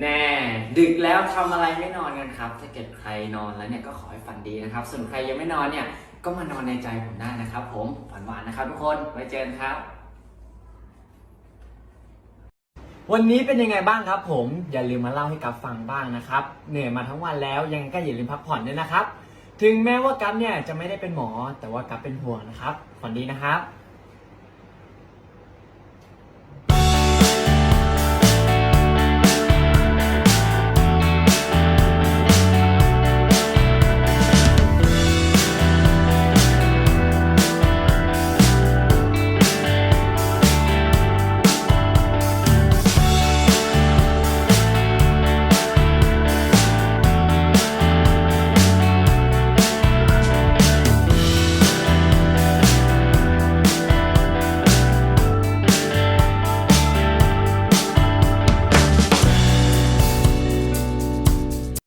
แน่ ดึกแล้วทำอะไรไม่นอนกันครับ ถ้าเกิดใครนอนแล้วเนี่ยก็ขอให้ฝันดีนะครับ ส่วนใครยังไม่นอนเนี่ยก็มานอนในใจผมได้นะครับ ผมฝันหวานนะครับทุกคนไว้เจอกันครับ วันนี้เป็นยังไงบ้างครับ ผมอย่าลืมมาเล่าให้กับฟังบ้างนะครับ เหนื่อยมาทั้งวันแล้วยังไงก็อย่าลืมพักผ่อนด้วยนะครับ ถึงแม้ว่ากัปเนี่ยจะไม่ได้เป็นหมอแต่ว่ากัปเป็นห่วงนะครับฝันดีนะครับ